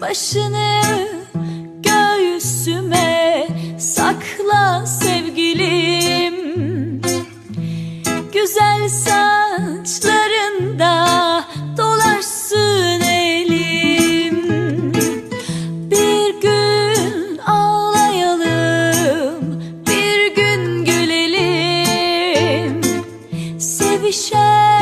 başını göğsüme sakla sevgilim. Güzel saçlarında dolaşsın elim. Bir gün ağlayalım, bir gün gülelim. Sevişelim